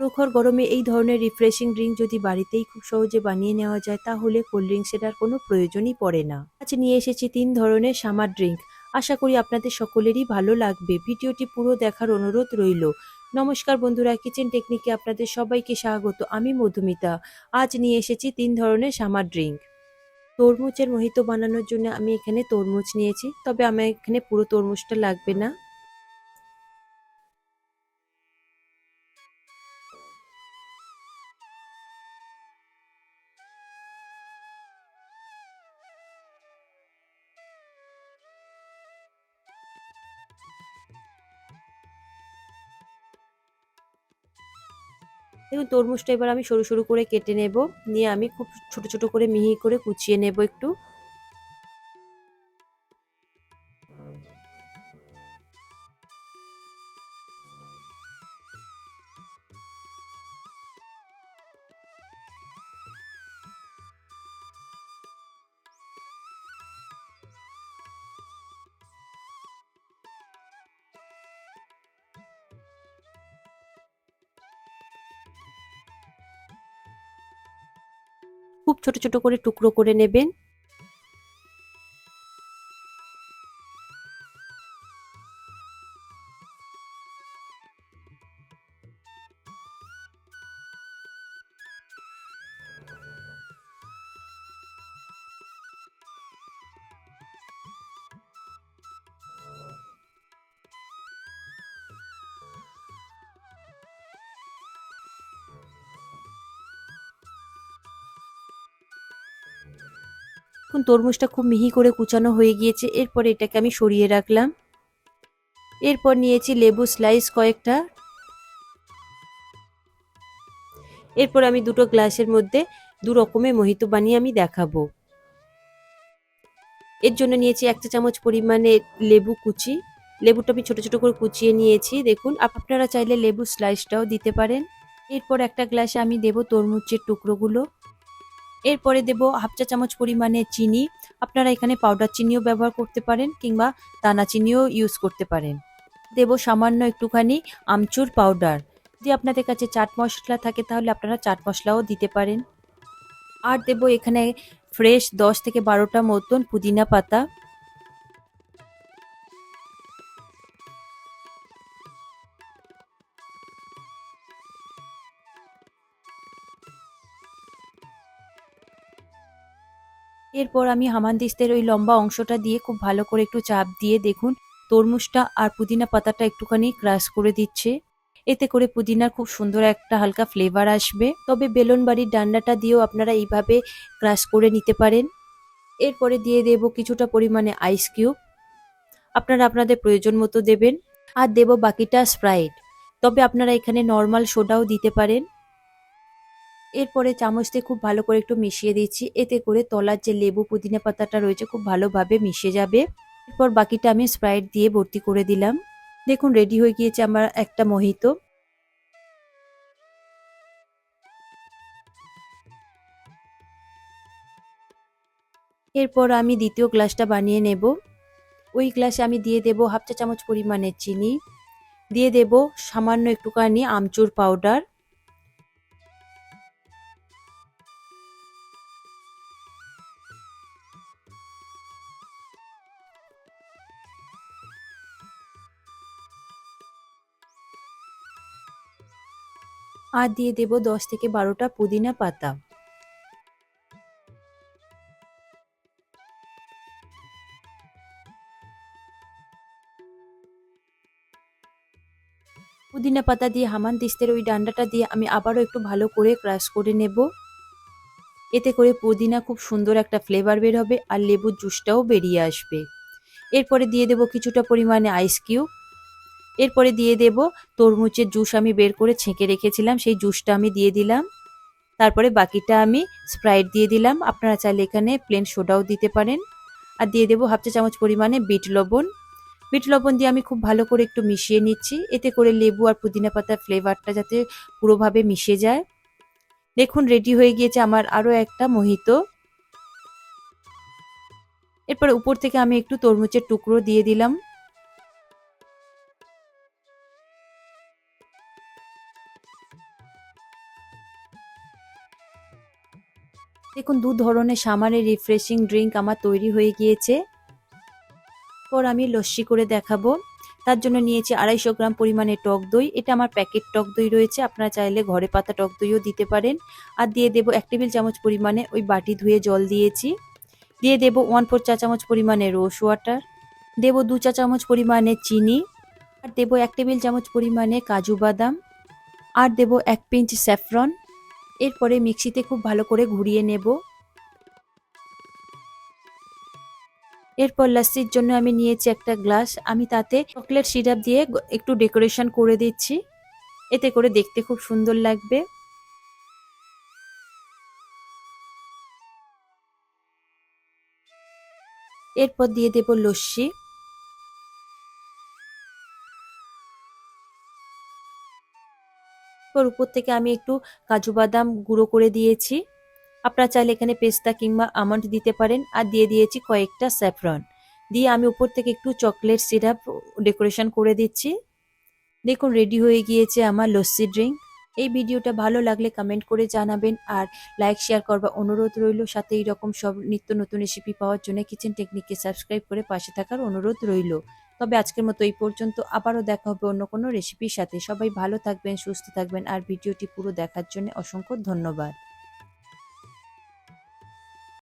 প্রখর গরমে এই ধরনের রিফ্রেশিং ড্রিঙ্ক যদি বাড়িতেই খুব সহজে বানিয়ে নেওয়া যায়, তাহলে কোল্ড ড্রিঙ্কসের আর কোনো প্রয়োজনই পড়ে না। আজ নিয়ে এসেছি তিন ধরনের সামার ড্রিঙ্ক আশা করি আপনাদের সকলেরই ভালো লাগবে। ভিডিওটি পুরো দেখার অনুরোধ রইল। নমস্কার বন্ধুরা কিচেন টেকনিকে আপনাদের সবাইকে স্বাগত। আমি মধুমিতা। আজ নিয়ে এসেছি তিন ধরনের সামার ড্রিঙ্ক তরমুজের মোহিত বানানোর জন্য আমি এখানে তরমুজ নিয়েছি। তবে আমার এখানে পুরো তরমুজটা লাগবে না। দেখুন, তরমুজটা এবার আমি সরু সরু করে কেটে নেব। নিয়ে আমি খুব ছোট ছোট করে মিহি করে কুচিয়ে নেব একটু। খুব ছোট ছোট করে টুকরো করে নেবেন। এখন তরমুজটা খুব মিহি করে কুচানো হয়ে গিয়েছে। এরপর এটাকে আমি সরিয়ে রাখলাম। এরপর নিয়েছি লেবু স্লাইস কয়েকটা। এরপর আমি দুটো গ্লাসের মধ্যে দু রকমের মোহিত বানিয়ে আমি দেখাবো। এর জন্য নিয়েছি এক চা চামচ পরিমাণে লেবু কুচি। লেবুটা আমি ছোট ছোট করে কুচিয়ে নিয়েছি। দেখুন আপনারা চাইলে লেবু স্লাইসটাও দিতে পারেন। এরপর একটা গ্লাসে আমি দেব তরমুজের টুকরোগুলো। এরপরে দেব হাফ চা চামচ পরিমাণে চিনি। আপনারা এখানে পাউডার চিনিও ব্যবহার করতে পারেন কিংবা দানা চিনিও ইউজ করতে পারেন। দেব সামান্য একটুখানি আমচুর পাউডার যদি আপনাদের কাছে চাট মশলা থাকে তাহলে আপনারা চাট মশলাও দিতে পারেন। আর দেব এখানে ফ্রেশ দশ থেকে বারোটা মতন পুদিনা পাতা। এরপর আমি হামানদিস্তের ওই লম্বা অংশটা দিয়ে খুব ভালো করে একটু চাপ দিয়ে দেখুন, তরমুজটা আর পুদিনা পাতাটা একটুখানি ক্রাশ করে দিচ্ছে। এতে করে পুদিনার খুব সুন্দর একটা হালকা ফ্লেভার আসবে। তবে বেলন বাড়ির ডান্ডাটা দিয়েও আপনারা এইভাবে ক্রাশ করে নিতে পারেন। এরপরে দিয়ে দেব কিছুটা পরিমাণে আইস কিউব আপনারা আপনাদের প্রয়োজন মতো দেবেন। আর দেব বাকিটা স্প্রাইট তবে আপনারা এখানে নর্মাল সোডাও দিতে পারেন। এরপরে চামচ দিয়ে খুব ভালো করে একটু মিশিয়ে দিচ্ছি। এতে করে তলার যে লেবু পুদিনা পাতাটা রয়েছে খুব ভালোভাবে মিশে যাবে। এরপর বাকিটা আমি স্প্রাইট দিয়ে ভর্তি করে দিলাম। দেখুন, রেডি হয়ে গিয়েছে আমার একটা মোহিত। এরপর আমি দ্বিতীয় গ্লাসটা বানিয়ে নেব। ওই গ্লাসে আমি দিয়ে দেব হাফ চা চামচ পরিমাণের চিনি। দিয়ে দেব সামান্য একটুখানি আমচুর পাউডার। আর দিয়ে দেব দশ থেকে বারোটা পুদিনা পাতা। পুদিনা পাতা দিয়ে হামান দিস্তের ওই ডান্ডাটা দিয়ে আমি আবারও একটু ভালো করে ক্রাশ করে নেব। এতে করে পুদিনা খুব সুন্দর একটা ফ্লেভার বের হবে আর লেবুর জুসটাও বেরিয়ে আসবে। এরপরে দিয়ে দেব কিছুটা পরিমাণে আইস কিউব। এরপরে দিয়ে দেব তরমুজের জুস আমি বের করে ছেঁকে রেখেছিলাম, সেই জুসটা আমি দিয়ে দিলাম। তারপরে বাকিটা আমি স্প্রাইট দিয়ে দিলাম। আপনারা চাইলে এখানে প্লেন সোডাও দিতে পারেন। আর দিয়ে দেবো হাফ চা চামচ পরিমাণে বিট লবণ। বিট লবণ দিয়ে আমি খুব ভালো করে একটু মিশিয়ে নিচ্ছি। এতে করে লেবু আর পুদিনা পাতার ফ্লেভারটা যাতে পুরোভাবে মিশে যায়। দেখুন রেডি হয়ে গিয়েছে আমার আরও একটা মোহিত। এরপর উপর থেকে আমি একটু তরমুজের টুকরো দিয়ে দিলাম। দেখুন, দু ধরনের সামারের রিফ্রেশিং ড্রিঙ্ক আমার তৈরি হয়ে গিয়েছে। পর আমি লস্যি করে দেখাবো। তার জন্য নিয়েছি আড়াইশো গ্রাম পরিমাণে টক দই। এটা আমার প্যাকেট টক দই রয়েছে, আপনারা চাইলে ঘরে পাতা টক দইও দিতে পারেন। আর দিয়ে দেব এক টেবিল চামচ পরিমাণে ওই বাটি ধুয়ে জল দিয়েছি। দিয়ে দেব ওয়ান ফোর চা চামচ পরিমাণে রোস ওয়াটার। দেব দু চা চামচ পরিমাণে চিনি। আর দেব এক টেবিল চামচ পরিমাণে কাজু বাদাম। আর দেব এক পিঞ্চ স্যাফরন। এরপরে মিক্সিতে খুব ভালো করে ঘুরিয়ে নেব। এরপর লাস্সির জন্য আমি নিয়েছি একটা গ্লাস। আমি তাতে চকলেট সিরাপ দিয়ে একটু ডেকোরেশন করে দিচ্ছি। এতে করে দেখতে খুব সুন্দর লাগবে। এরপর দিয়ে দেব লস্যি। এরপর উপর থেকে আমি একটু কাজু বাদাম গুঁড়ো করে দিয়েছি। আপনারা চাইলে এখানে পেস্তা কিংবা আমন্ড দিতে পারেন। আর দিয়ে দিয়েছি কয়েকটা স্যাফরন। দিয়ে আমি উপর থেকে একটু চকলেট সিরাপ ডেকোরেশন করে দিচ্ছি। দেখুন, রেডি হয়ে গিয়েছে আমার লস্যি ড্রিঙ্ক। এই ভিডিওটা ভালো লাগলে কমেন্ট করে জানাবেন। আর লাইক, শেয়ার করবার অনুরোধ রইল। সাথে এইরকম সব নিত্য নতুন রেসিপি পাওয়ার জন্য কিচেন টেকনিককে সাবস্ক্রাইব করে পাশে থাকার অনুরোধ রইল। তবে আজকের মতো এই পর্যন্ত। আবারও দেখা হবে অন্য কোনো রেসিপির সাথে। সবাই ভালো থাকবেন, সুস্থ থাকবেন। আর ভিডিওটি পুরো দেখার জন্য অসংখ্য ধন্যবাদ।